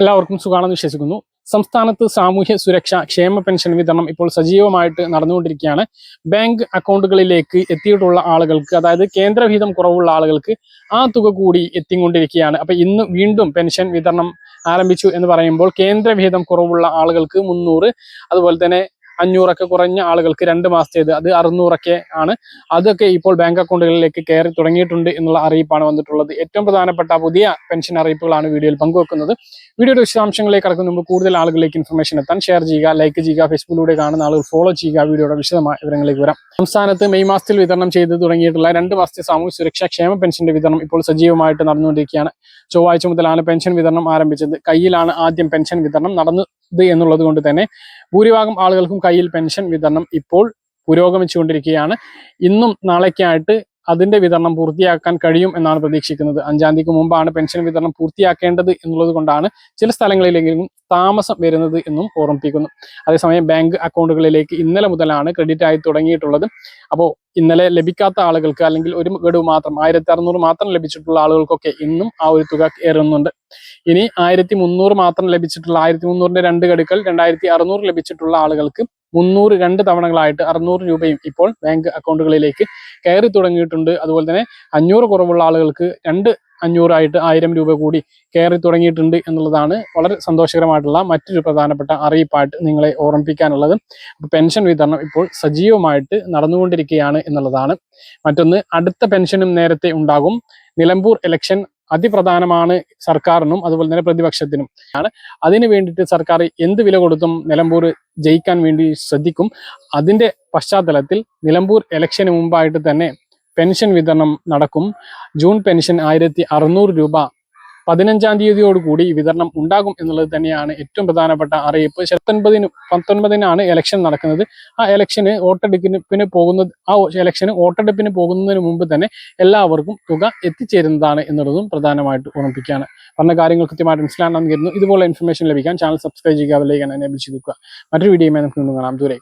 എല്ലാവർക്കും സുഖാണെന്ന് വിശ്വസിക്കുന്നു. സംസ്ഥാനത്ത് സാമൂഹ്യ സുരക്ഷ ക്ഷേമ പെൻഷൻ വിതരണം ഇപ്പോൾ സജീവമായിട്ട് നടന്നുകൊണ്ടിരിക്കുകയാണ്. ബാങ്ക് അക്കൗണ്ടുകളിലേക്ക് എത്തിയിട്ടുള്ള ആളുകൾക്ക് അതായത് കേന്ദ്രവിഹിതം കുറവുള്ള ആളുകൾക്ക് ആ തുക കൂടി എത്തിക്കൊണ്ടിരിക്കുകയാണ്. അപ്പൊ ഇന്ന് വീണ്ടും പെൻഷൻ വിതരണം ആരംഭിച്ചു എന്ന് പറയുമ്പോൾ കേന്ദ്രവിഹിതം കുറവുള്ള ആളുകൾക്ക് മുന്നൂറ് അതുപോലെ തന്നെ അഞ്ഞൂറൊക്കെ കുറഞ്ഞ ആളുകൾക്ക് രണ്ട് മാസത്തേത്. അത് അറുന്നൂറൊക്കെ ആണ്. അതൊക്കെ ഇപ്പോൾ ബാങ്ക് അക്കൗണ്ടുകളിലേക്ക് കയറി തുടങ്ങിയിട്ടുണ്ട് എന്നുള്ള അറിയിപ്പാണ് വന്നിട്ടുള്ളത്. ഏറ്റവും പ്രധാനപ്പെട്ട പുതിയ പെൻഷൻ അറിയിപ്പുകളാണ് വീഡിയോയിൽ പങ്കുവെക്കുന്നത്. വീഡിയോയുടെ വിശദാംശങ്ങളിലേക്ക് കടക്കുന്ന മുമ്പ് കൂടുതൽ ആളുകളിലേക്ക് ഇൻഫർമേഷൻ എത്താൻ ഷെയർ ചെയ്യുക ലൈക്ക് ചെയ്യുക ഫേസ്ബുക്കിലൂടെ കാണുന്ന ആളുകൾ ഫോളോ ചെയ്യുക. വീഡിയോയുടെ വിശദമായ വിവരങ്ങളിലേക്ക് വരാം. സംസ്ഥാനത്ത് മെയ് മാസത്തിൽ വിതരണം ചെയ്ത് തുടങ്ങിയിട്ടുള്ള രണ്ട് മാസത്തെ സാമൂഹ്യ സുരക്ഷാ ക്ഷേമ പെൻഷന്റെ വിതരണം ഇപ്പോൾ സജീവമായിട്ട് നടന്നുകൊണ്ടിരിക്കുകയാണ്. ചൊവ്വാഴ്ച മുതലാണ് പെൻഷൻ വിതരണം ആരംഭിച്ചത്. കയ്യിലാണ് ആദ്യം പെൻഷൻ വിതരണം നടന്നത് എന്നുള്ളത് കൊണ്ട് തന്നെ ഭൂരിഭാഗം ആളുകൾക്കും കയ്യിൽ പെൻഷൻ വിതരണം ഇപ്പോൾ പുരോഗമിച്ചുകൊണ്ടിരിക്കുകയാണ്. ഇന്നും നാളേക്കായിട്ട് അതിന്റെ വിതരണം പൂർത്തിയാക്കാൻ കഴിയും എന്നാണ് പ്രതീക്ഷിക്കുന്നത്. അഞ്ചാം തീയതിക്ക് മുമ്പാണ് പെൻഷൻ വിതരണം പൂർത്തിയാക്കേണ്ടത് എന്നുള്ളത് കൊണ്ടാണ് ചില സ്ഥലങ്ങളിലെങ്കിലും താമസം വരുന്നത് എന്നും ഓർമ്മിപ്പിക്കുന്നു. അതേസമയം ബാങ്ക് അക്കൗണ്ടുകളിലേക്ക് ഇന്നലെ മുതലാണ് ക്രെഡിറ്റ് ആയി തുടങ്ങിയിട്ടുള്ളത്. അപ്പോൾ ഇന്നലെ ലഭിക്കാത്ത ആളുകൾക്ക് അല്ലെങ്കിൽ ഒരു ഗഡു മാത്രം ആയിരത്തി അറുന്നൂറ് മാത്രം ലഭിച്ചിട്ടുള്ള ആളുകൾക്കൊക്കെ ഇന്നും ആ ഒരു തുക കയറുന്നുണ്ട് ഇനി ആയിരത്തി മുന്നൂറ് മാത്രം ലഭിച്ചിട്ടുള്ള ആയിരത്തി മുന്നൂറിന്റെ രണ്ട് ഗഡുക്കൾ രണ്ടായിരത്തി അറുന്നൂറ് ലഭിച്ചിട്ടുള്ള ആളുകൾക്ക് മുന്നൂറ് രണ്ട് തവണകളായിട്ട് അറുന്നൂറ് രൂപയും ഇപ്പോൾ ബാങ്ക് അക്കൗണ്ടുകളിലേക്ക് കയറി തുടങ്ങിയിട്ടുണ്ട്. അതുപോലെ തന്നെ അഞ്ഞൂറ് കുറവുള്ള ആളുകൾക്ക് രണ്ട് അഞ്ഞൂറായിട്ട് ആയിരം രൂപ കൂടി കയറി തുടങ്ങിയിട്ടുണ്ട് എന്നുള്ളതാണ് വളരെ സന്തോഷകരമായിട്ടുള്ള മറ്റൊരു പ്രധാനപ്പെട്ട അറിയിപ്പായിട്ട് നിങ്ങളെ ഓർമ്മിപ്പിക്കാനുള്ളത്. പെൻഷൻ വിതരണം ഇപ്പോൾ സജീവമായിട്ട് നടന്നുകൊണ്ടിരിക്കുകയാണ് എന്നുള്ളതാണ്. മറ്റൊന്ന് അടുത്ത പെൻഷനും നേരത്തെ ഉണ്ടാകും. നിലമ്പൂർ ഇലക്ഷൻ അതിപ്രധാനമാണ് സർക്കാരിനും അതുപോലെ തന്നെ പ്രതിപക്ഷത്തിനും. ആണ്. അതിനു വേണ്ടിയിട്ട് സർക്കാർ എന്ത് വില കൊടുത്തും നിലമ്പൂർ ജയിക്കാൻ വേണ്ടി ശ്രദ്ധിക്കും. അതിന്റെ പശ്ചാത്തലത്തിൽ നിലമ്പൂർ ഇലക്ഷന് മുമ്പായിട്ട് തന്നെ പെൻഷൻ വിതരണം നടക്കും. ജൂൺ പെൻഷൻ ആയിരത്തി അറുന്നൂറ് രൂപ പതിനഞ്ചാം തീയതിയോടുകൂടി വിതരണം ഉണ്ടാകും എന്നുള്ളത് തന്നെയാണ് ഏറ്റവും പ്രധാനപ്പെട്ട അറിയിപ്പ്. പത്തൊൻപതിന് പത്തൊൻപതിനാണ് ഇലക്ഷൻ നടക്കുന്നത്. ആ ഇലക്ഷന് വോട്ടെടുപ്പിന് പോകുന്ന ആ ഇലക്ഷന് വോട്ടെടുപ്പിന് പോകുന്നതിന് മുമ്പ് തന്നെ എല്ലാവർക്കും തുക എത്തിച്ചേരുന്നതാണ് എന്നുള്ളതും പ്രധാനമായിട്ട് ഓർമ്മിപ്പിക്കുകയാണ്. പറഞ്ഞ കാര്യങ്ങൾ കൃത്യമായിട്ട് മനസ്സിലാണെന്ന് കരുതുന്നു. ഇതുപോലെ ഇൻഫർമേഷൻ ലഭിക്കാൻ ചാനൽ സബ്സ്ക്രൈബ് ചെയ്യുക അതിലേക്ക് എനേബിൾ വെക്കുക. മറ്റൊരു വീഡിയോയുമായി നമുക്ക് കാണാം. ദൂരെ